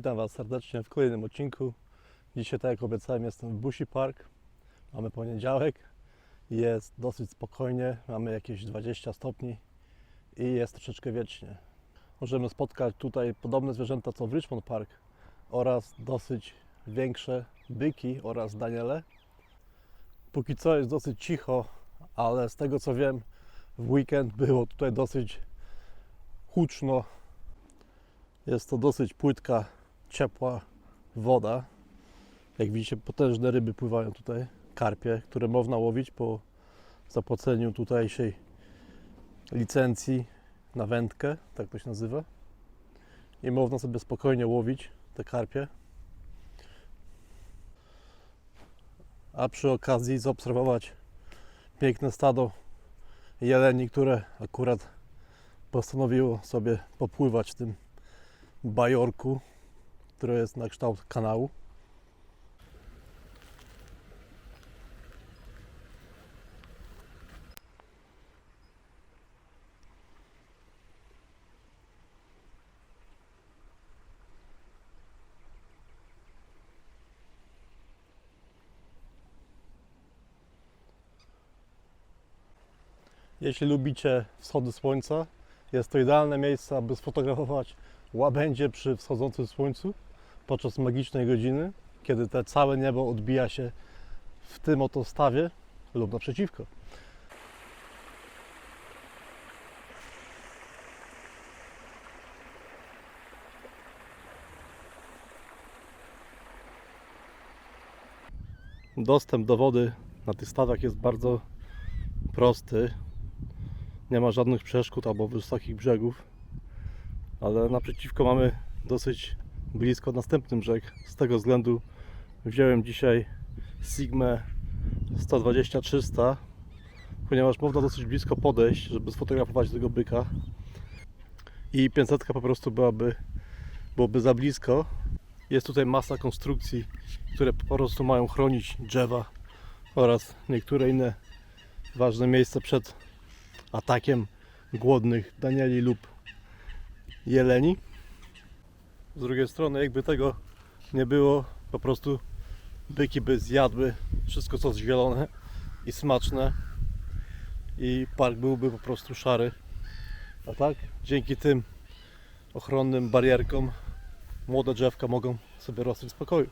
Witam Was serdecznie w kolejnym odcinku. Dzisiaj, tak jak obiecałem, jestem w Busi Park. Mamy poniedziałek. Jest dosyć spokojnie. Mamy jakieś 20 stopni i jest troszeczkę wiecznie. Możemy spotkać tutaj podobne zwierzęta co w Richmond Park oraz dosyć większe byki oraz daniele. Póki co jest dosyć cicho, ale z tego co wiem, w weekend było tutaj dosyć huczno. Jest to dosyć płytka, ciepła woda. Jak widzicie, potężne ryby pływają tutaj, karpie, które można łowić po zapłaceniu tutejszej licencji na wędkę, tak to się nazywa. I można sobie spokojnie łowić te karpie. A przy okazji zaobserwować piękne stado jeleni, które akurat postanowiło sobie popływać w tym bajorku, które jest na kształt kanału. Jeśli lubicie wschody słońca, jest to idealne miejsce, aby sfotografować łabędzie przy wschodzącym słońcu podczas magicznej godziny, kiedy te całe niebo odbija się w tym oto stawie lub naprzeciwko. Dostęp do wody na tych stawach jest bardzo prosty. Nie ma żadnych przeszkód albo wysokich brzegów ale naprzeciwko mamy dosyć blisko następny brzeg. Z tego względu wziąłem dzisiaj Sigmę 120-300, ponieważ można dosyć blisko podejść, żeby sfotografować tego byka. I 500 po prostu byłaby, byłoby za blisko. Jest tutaj masa konstrukcji, które po prostu mają chronić drzewa oraz niektóre inne ważne miejsca przed atakiem głodnych danieli lub jeleni. Z drugiej strony, jakby tego nie było, po prostu byki by zjadły wszystko, co jest zielone i smaczne, i park byłby po prostu szary. A tak, dzięki tym ochronnym barierkom, młode drzewka mogą sobie rosnąć w spokoju.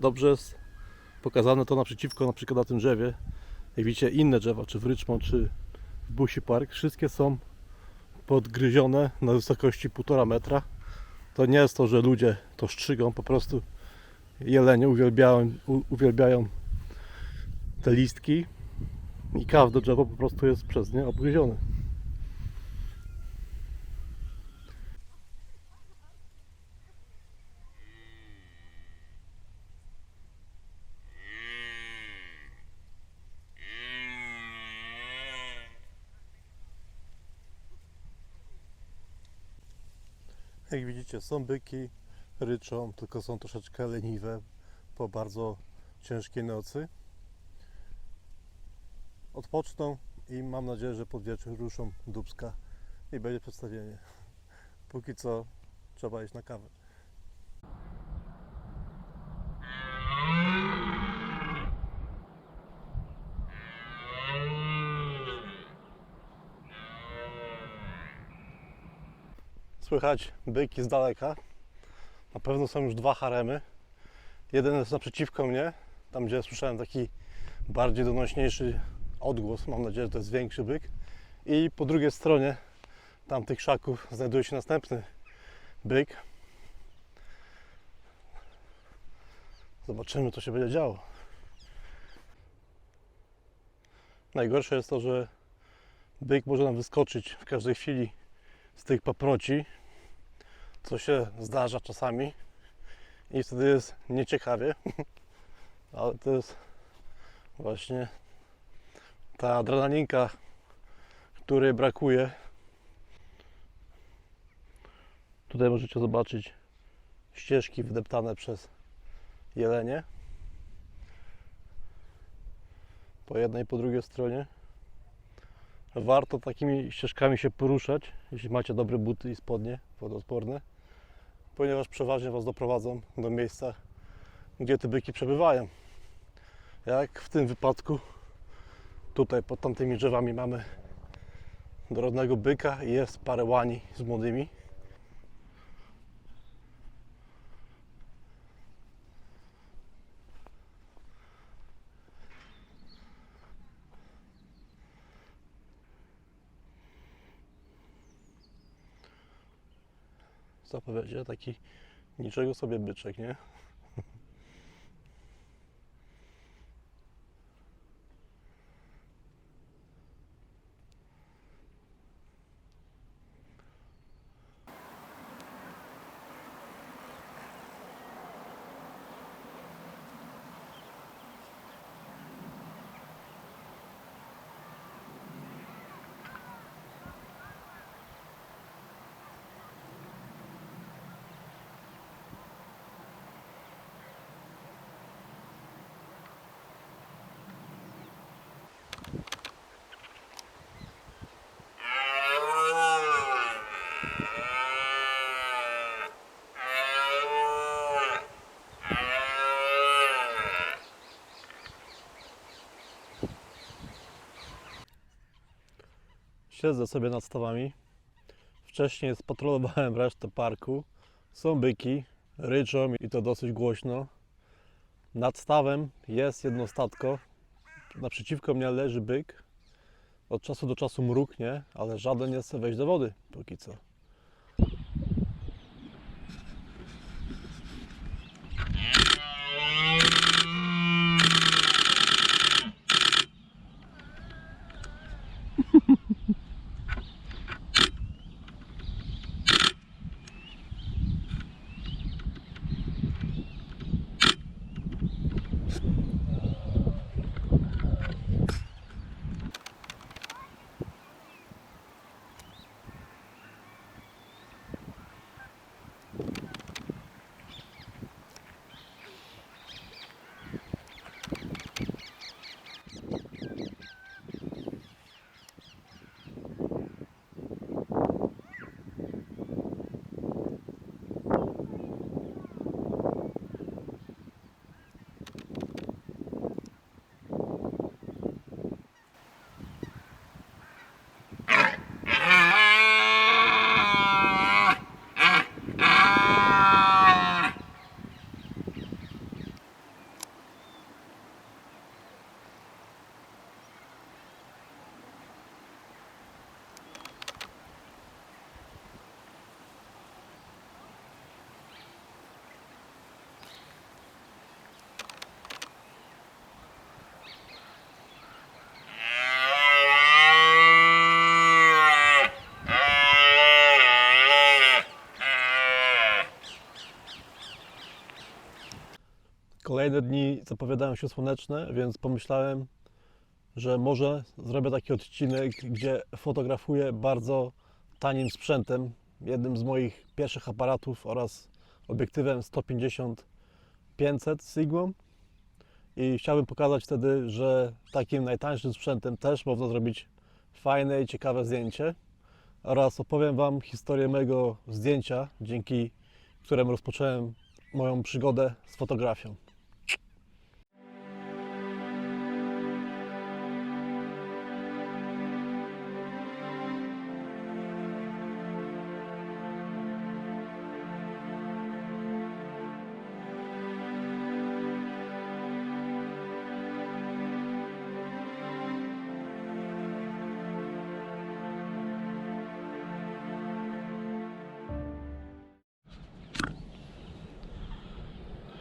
Dobrze jest pokazane to naprzeciwko, na przykład na tym drzewie. Jak widzicie, inne drzewa, czy w Richmond, czy w Busi Park, wszystkie są podgryzione na wysokości 1,5 metra. To nie jest to, że ludzie to strzygą, po prostu jelenie uwielbiają, uwielbiają te listki i każde drzewo po prostu jest przez nie obgryzione. Jak widzicie, są byki, ryczą, tylko są troszeczkę leniwe po bardzo ciężkiej nocy. Odpoczną i mam nadzieję, że pod wieczór ruszą dubska i będzie przedstawienie. Póki co trzeba iść na kawę. Słychać byki z daleka. Na pewno są już dwa haremy. Jeden jest naprzeciwko mnie, tam gdzie słyszałem taki bardziej donośniejszy odgłos. Mam nadzieję, że to jest większy byk. I po drugiej stronie tamtych krzaków znajduje się następny byk. Zobaczymy, co się będzie działo. Najgorsze jest to, że byk może nam wyskoczyć w każdej chwili z tych paproci, co się zdarza czasami i wtedy jest nieciekawie, ale to jest właśnie ta adrenalinka, której brakuje. Tutaj możecie zobaczyć ścieżki wydeptane przez jelenie po jednej i po drugiej stronie. Warto takimi ścieżkami się poruszać, jeśli macie dobre buty i spodnie wodoodporne, ponieważ przeważnie Was doprowadzą do miejsca, gdzie te byki przebywają. Jak w tym wypadku, tutaj pod tamtymi drzewami mamy dorodnego byka i jest parę łani z młodymi. Co powiecie? Taki niczego sobie byczek, nie? Siedzę sobie nad stawami. Wcześniej spatrolowałem resztę parku. Są byki, ryczą i to dosyć głośno. Nad stawem jest jedno statko. Naprzeciwko mnie leży byk. Od czasu do czasu mruknie, ale żaden nie chce wejść do wody póki co. Kolejne dni zapowiadają się słoneczne, więc pomyślałem, że może zrobię taki odcinek, gdzie fotografuję bardzo tanim sprzętem, jednym z moich pierwszych aparatów oraz obiektywem 150-500 Sigma. I chciałbym pokazać wtedy, że takim najtańszym sprzętem też można zrobić fajne i ciekawe zdjęcie. Oraz opowiem Wam historię mojego zdjęcia, dzięki któremu rozpocząłem moją przygodę z fotografią.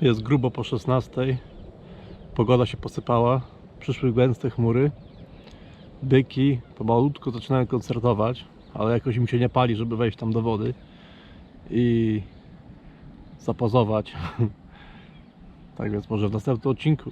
Jest grubo po 16. Pogoda się posypała. Przyszły gęste chmury. Byki pomalutko zaczynają koncertować, ale jakoś im się nie pali, żeby wejść tam do wody i zapozować. Tak więc może w następnym odcinku.